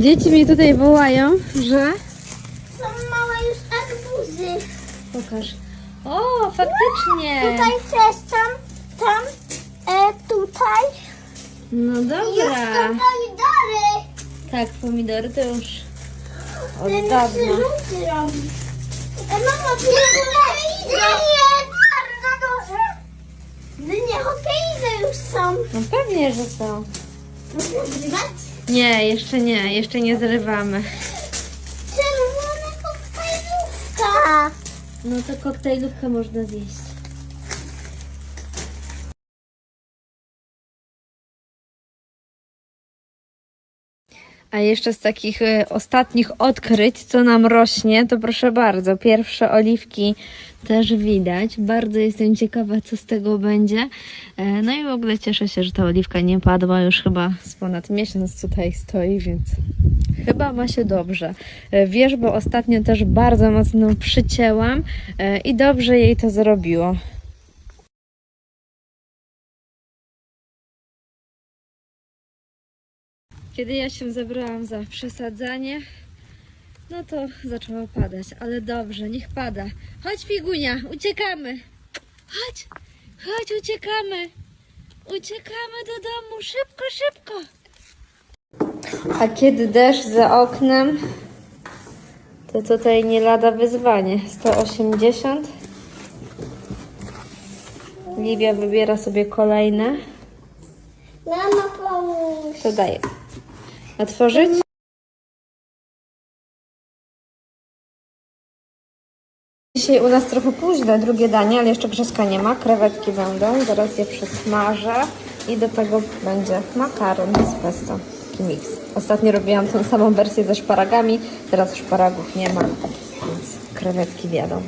Dzieci mi tutaj wołają, że... Są małe już arbuzy. Pokaż. O, faktycznie. Tutaj też, tam, tam, e, tutaj. No Już dobra. są pomidory. Tak, pomidory to już od Ten dawna. ludzie robi. E, mamo, ty hokeidy. Nie, bardzo duże. Dynie hokeidy już są. No pewnie, że są. Zrywać? Nie, jeszcze nie, jeszcze nie zrywamy. Czerwona koktajlówka. No to koktajlówkę można zjeść. A jeszcze z takich e, ostatnich odkryć, co nam rośnie, to proszę bardzo, pierwsze oliwki też widać. Bardzo jestem ciekawa, co z tego będzie. E, No i w ogóle cieszę się, że ta oliwka nie padła. Już chyba z ponad miesiąc tutaj stoi, więc chyba ma się dobrze. E, Wiesz, bo ostatnio też bardzo mocno przycięłam e, i dobrze jej to zrobiło. Kiedy ja się zabrałam za przesadzanie, no to zaczęło padać, ale dobrze, niech pada. Chodź, Figunia, uciekamy. Chodź, chodź, uciekamy. Uciekamy do domu, szybko, szybko. A kiedy deszcz za oknem, to tutaj nie lada wyzwanie. 180. Livia wybiera sobie kolejne. Mama, pomóż. To daję. Otworzyć? Dzisiaj u nas trochę późne drugie danie, ale jeszcze grzeska nie ma. Krewetki będą, zaraz je przesmażę i do tego będzie makaron z pesto. Taki miks. Ostatnio robiłam tą samą wersję ze szparagami, teraz szparagów nie ma, więc krewetki wiadą.